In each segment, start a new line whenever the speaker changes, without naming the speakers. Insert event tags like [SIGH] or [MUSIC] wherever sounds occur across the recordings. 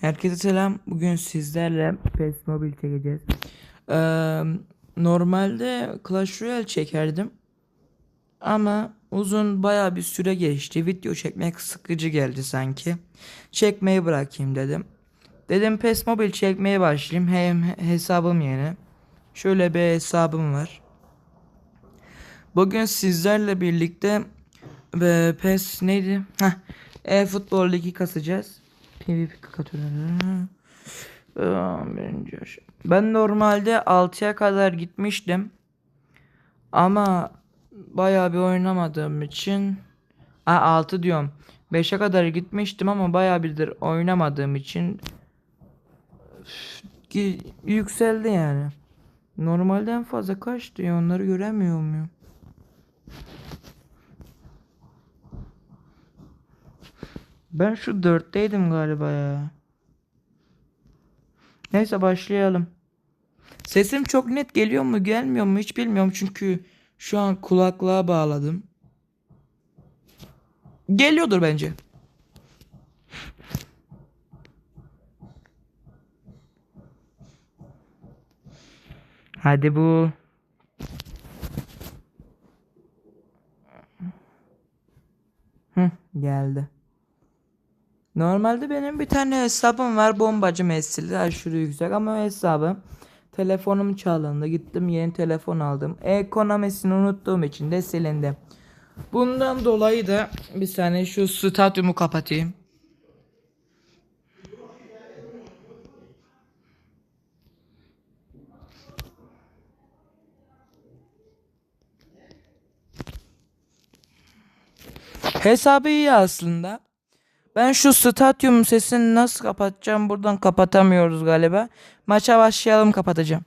Herkese selam. Bugün sizlerle PES Mobile çekeceğiz. Ee, normalde Clash Royale çekerdim. Ama uzun baya bir süre geçti. Video çekmek sıkıcı geldi sanki. Çekmeyi bırakayım dedim. Dedim PES Mobile çekmeye başlayayım. Hem hesabım yeni. Şöyle bir hesabım var. Bugün sizlerle birlikte PES neydi? Heh, e-futbol ligi kasacağız. PvP katılıyor. Birinci Ben normalde 6'ya kadar gitmiştim. Ama bayağı bir oynamadığım için Aa, 6 diyorum. 5'e kadar gitmiştim ama bayağı birdir oynamadığım için yükseldi yani. Normalde en fazla kaçtı ya onları göremiyor muyum? Ben şu dörtteydim galiba ya. Neyse başlayalım. Sesim çok net geliyor mu gelmiyor mu hiç bilmiyorum çünkü şu an kulaklığa bağladım. Geliyordur bence. Hadi bu. Hı, geldi. Normalde benim bir tane hesabım var bombacı mesleği aşırı yüksek ama hesabım telefonum çalındı gittim yeni telefon aldım ekonomisini unuttuğum için de silindi. Bundan dolayı da bir saniye şu stadyumu kapatayım. Hesabı iyi aslında. Ben şu stadyum sesini nasıl kapatacağım? Buradan kapatamıyoruz galiba. Maça başlayalım kapatacağım.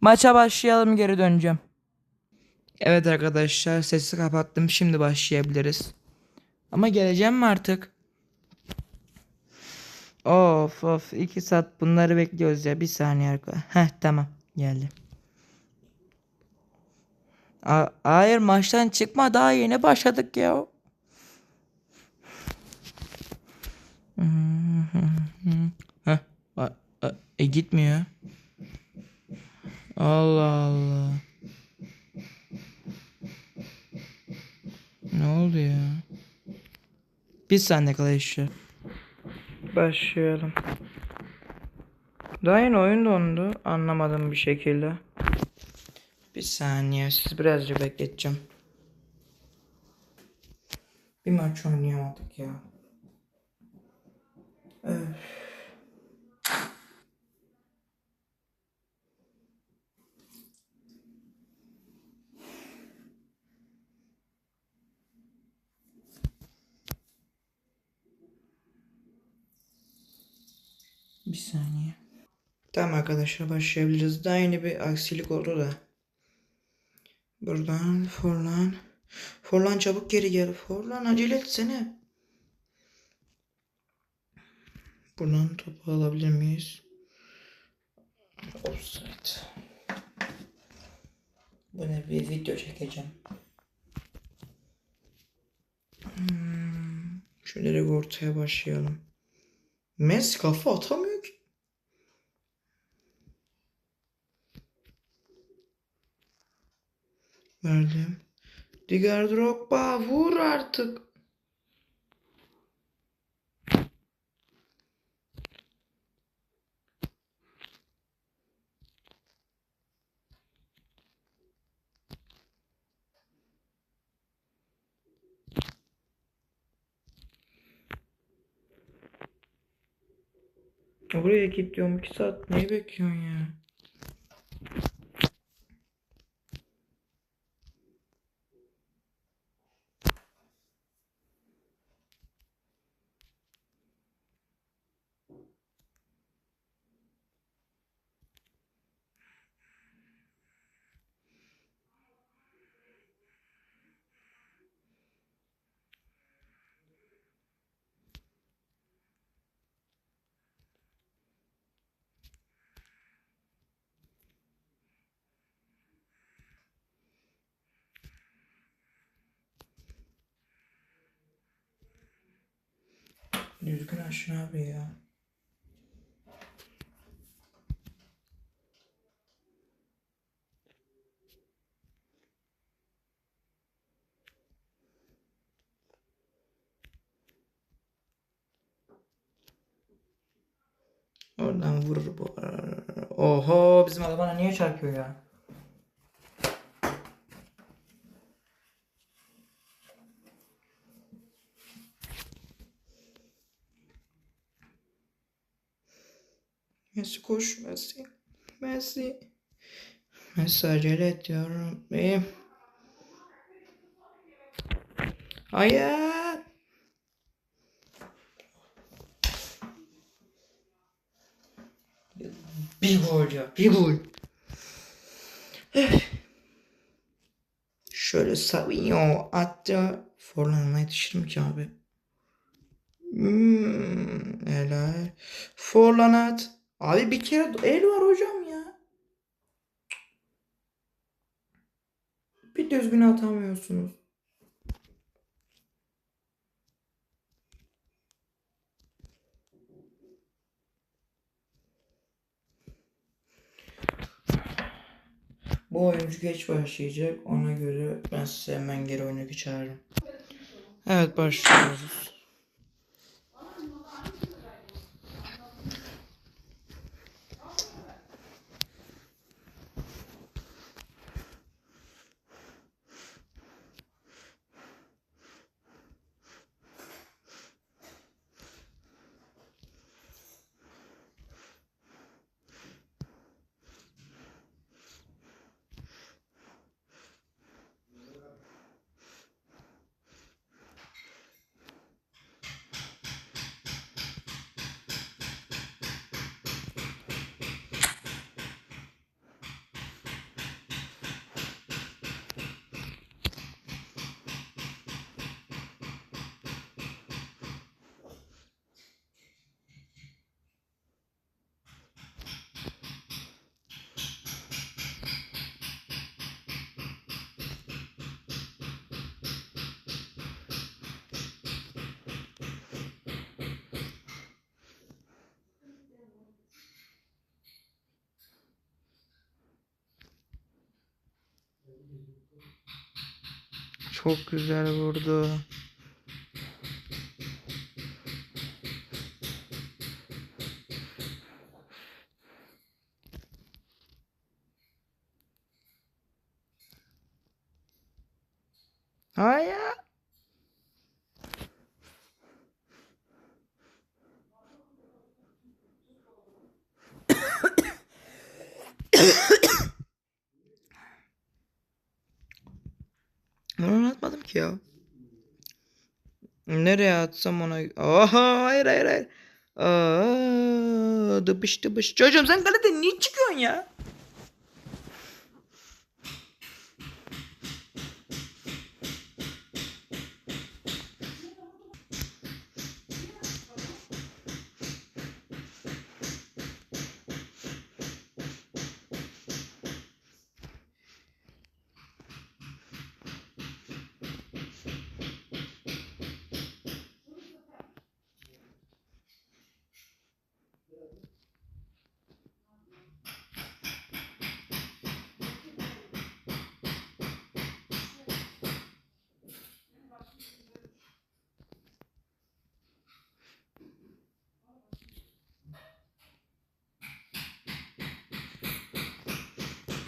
Maça başlayalım geri döneceğim. Evet arkadaşlar sesi kapattım. Şimdi başlayabiliriz. Ama geleceğim mi artık? Of of 2 saat bunları bekliyoruz ya. Bir saniye arkadaşlar. Heh tamam geldi. A- hayır maçtan çıkma daha yeni başladık ya. Heh, a- a- e gitmiyor. Allah Allah. Ne oldu ya? Bir saniye arkadaşlar. Başlayalım. Daha yeni oyun dondu. Anlamadım bir şekilde. Bir saniye. Siz birazcık bekleteceğim. Bir maç oynayamadık ya. Öf. Bir saniye. Tamam arkadaşlar başlayabiliriz. Daha yeni bir aksilik oldu da. Buradan Forlan. Forlan çabuk geri gel. Forlan acele etsene. Buradan topu alabilir miyiz? Offside. Böyle bir video çekeceğim. Hmm, şöyle ortaya başlayalım. Messi kafa atamıyor ki. Verdim. Diğer Drogba vur artık. Buraya git diyorum 2 saat neyi bekliyorsun ya? Düzgün açın abi ya. Oradan vurur bu. Oho bizim alabana niye çarpıyor ya? Messi koş Messi. Messi. Messi acele et diyorum. Beyim. Hayır. Bir gol ya. Bir gol. Şöyle Savinho attı. Forlan'a yetişirim ki abi. Hmm, helal. Forlan at. Abi bir kere el var hocam ya. Bir düzgün atamıyorsunuz. Bu oyuncu geç başlayacak. Ona göre ben size hemen geri oyuna geçerim. Evet başlıyoruz. Çok güzel vurdu. Hayır. Bunu anlatmadım ki ya. Nereye atsam ona... Oha hayır hayır hayır. Aa, dıbış dıbış. Çocuğum sen kalede niye çıkıyorsun ya?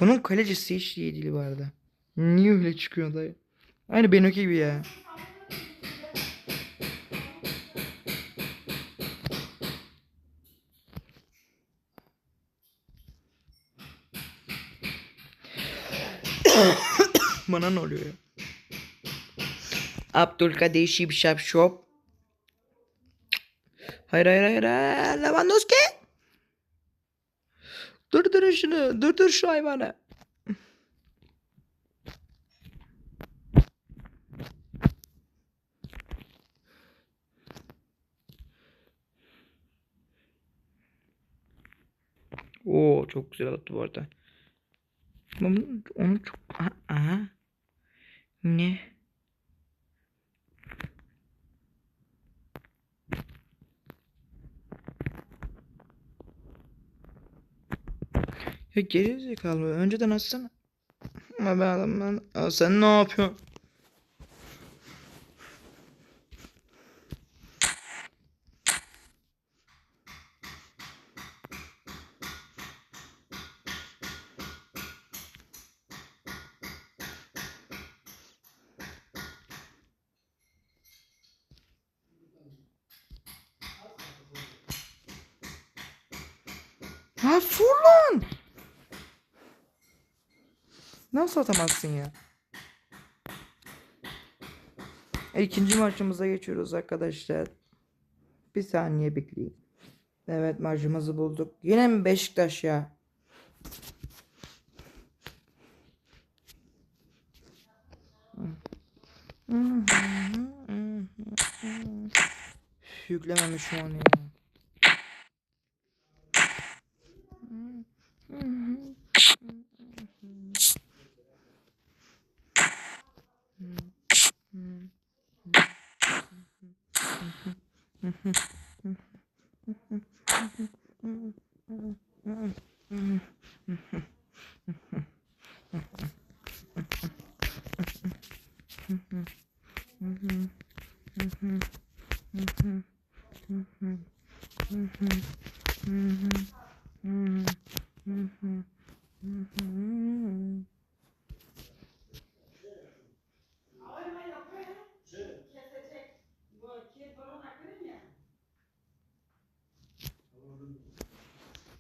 Bunun kalecisi hiç iyi değil bu arada. Niye öyle çıkıyor dayı? Aynı benimki gibi ya. [COUGHS] Bana ne oluyor ya? Abdülkadir Şipşap Şop. Hayır hayır. hayır. Lewandowski. Durdur şunu. Durdur şu hayvanı. Oo çok güzel attı bu arada. Onu, çok... Aha. Ne? Ya geri zekalı önceden açsana. Ama ben adam ben... Aa, sen ne yapıyorsun? Ha fur lan. Nasıl atamazsın ya? İkinci maçımıza geçiyoruz arkadaşlar. Bir saniye bekleyin. Evet maçımızı bulduk. Yine mi Beşiktaş ya? Yüklememiş an ya.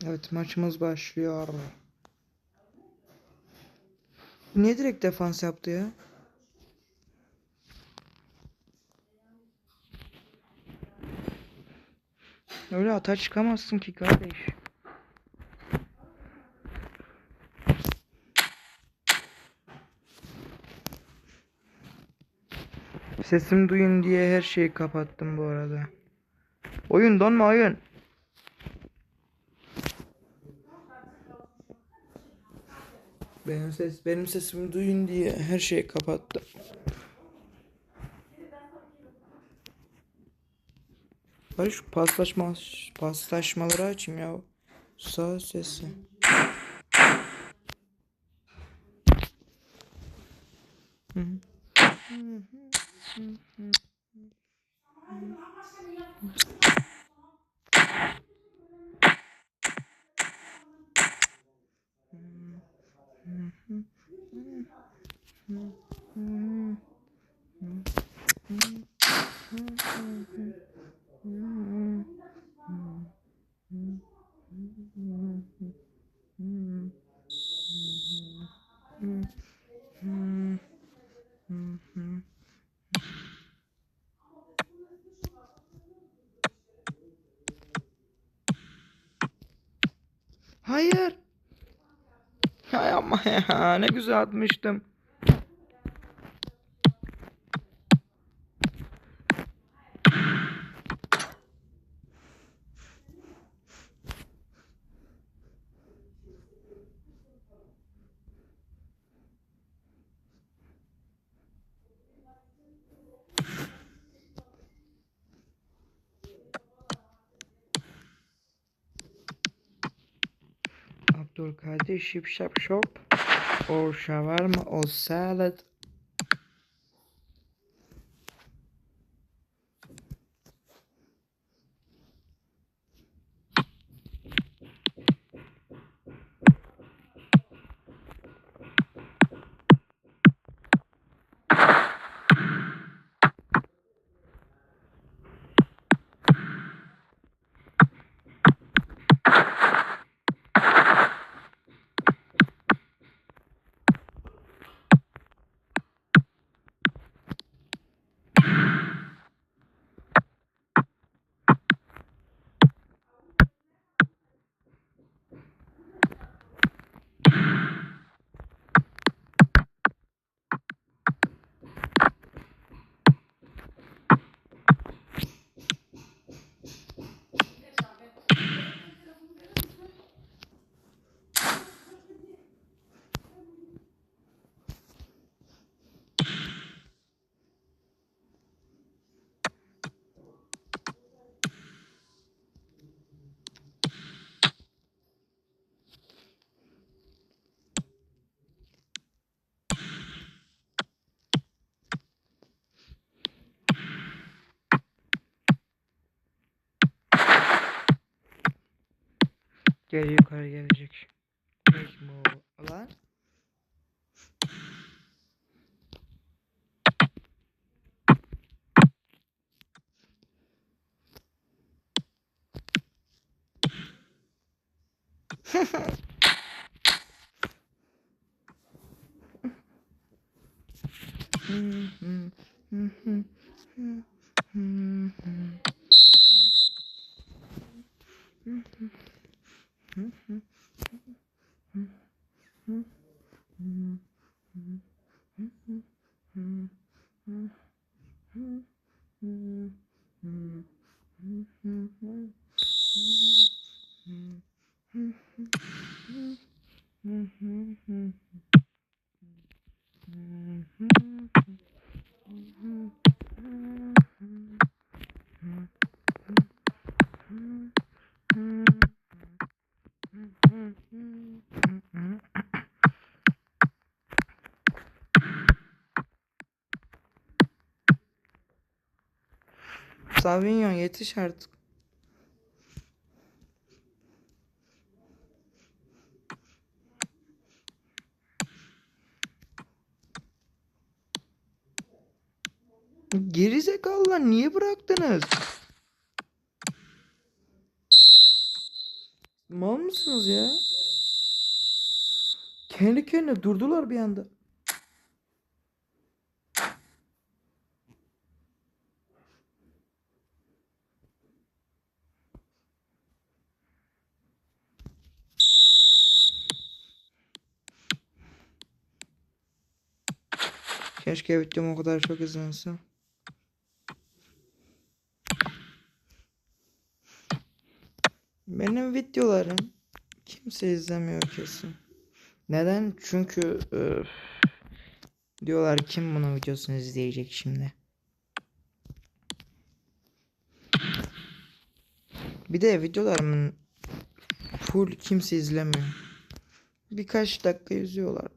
Evet maçımız başlıyor. Niye direkt defans yaptı ya? Öyle ata çıkamazsın ki kardeş. Sesimi duyun diye her şeyi kapattım bu arada. Oyun donma oyun. Benim ses benim sesimi duyun diye her şeyi kapattım. Bari şu paslaşma paslaşmaları açayım ya. Sağ sesi. Hayır. Hay ama ya ne güzel atmıştım. Abdülkadir Şip Şap Shop or shawarma or salad. Geri yukarı gelecek. Make move. Lan. [LAUGHS] Mm-hmm. Savinyon yetiş artık. Geri zekalılar niye bıraktınız? Mal mısınız ya? Kendi kendine durdular bir anda. Keşke videom o kadar çok izlense. Benim videolarım kimse izlemiyor kesin. Neden? Çünkü öf, diyorlar kim bunun videosunu izleyecek şimdi. Bir de videolarımın full kimse izlemiyor. Birkaç dakika izliyorlardır.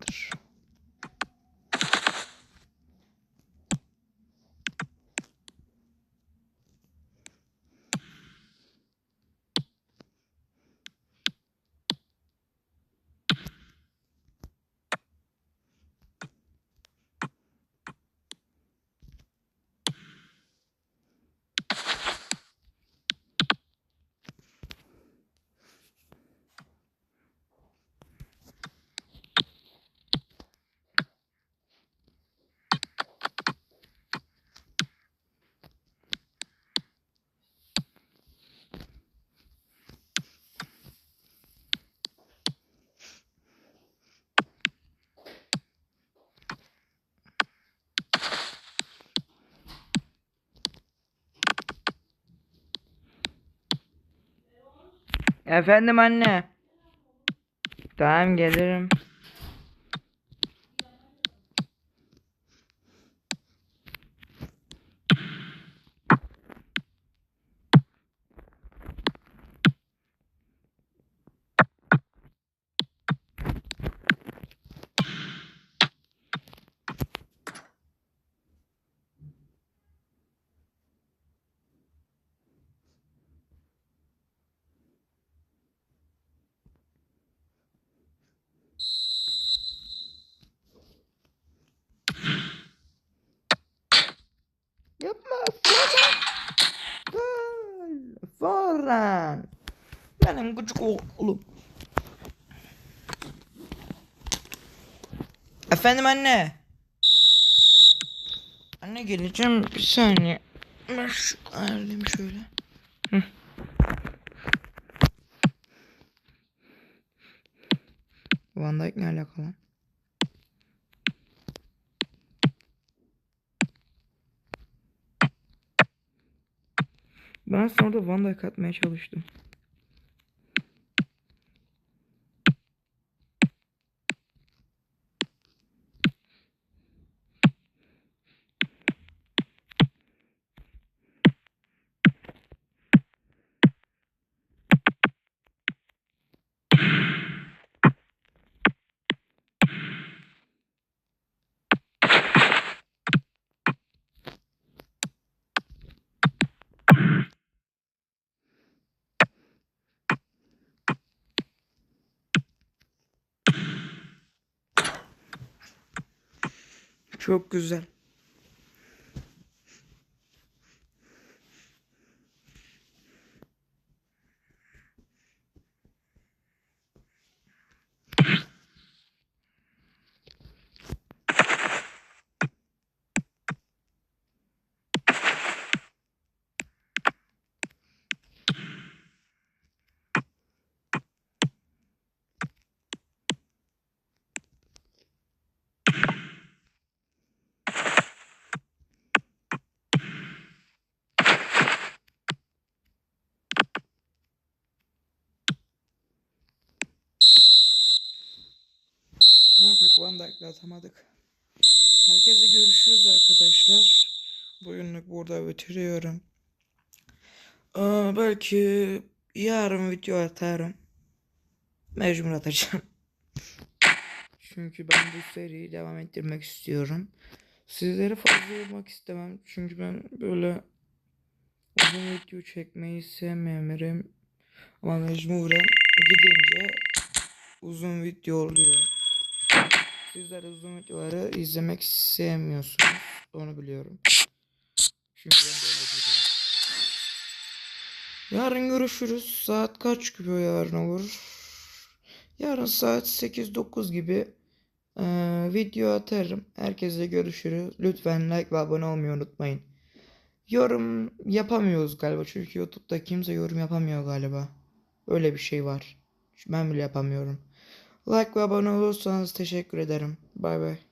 Efendim anne. Tamam gelirim. Foran. Benim küçük oğlum. Efendim anne. Anne geleceğim bir saniye. Ben şu ayarlayayım şöyle. Hı. Van Dijk ne alakalı? Ben sonra da Van Dijk atmaya çalıştım. Çok güzel. Van Dijk'la atamadık. Herkese görüşürüz arkadaşlar. Bugünlük burada bitiriyorum. Aa, belki yarın video atarım. Mecbur atacağım. Çünkü ben bu seriyi devam ettirmek istiyorum. Sizleri fazla yormak istemem. Çünkü ben böyle uzun video çekmeyi sevmiyorum. Ama mecburen gidince uzun video oluyor. Sizler uzun videoları izlemek sevmiyorsunuz. Onu biliyorum. Çünkü ben de öyle biriyim. Yarın görüşürüz. Saat kaç gibi yarın olur? Yarın saat 8-9 gibi eee, video atarım. Herkese görüşürüz. Lütfen like ve abone olmayı unutmayın. Yorum yapamıyoruz galiba. Çünkü YouTube'da kimse yorum yapamıyor galiba. Öyle bir şey var. Ben bile yapamıyorum. Like ve abone olursanız teşekkür ederim. Bay bay.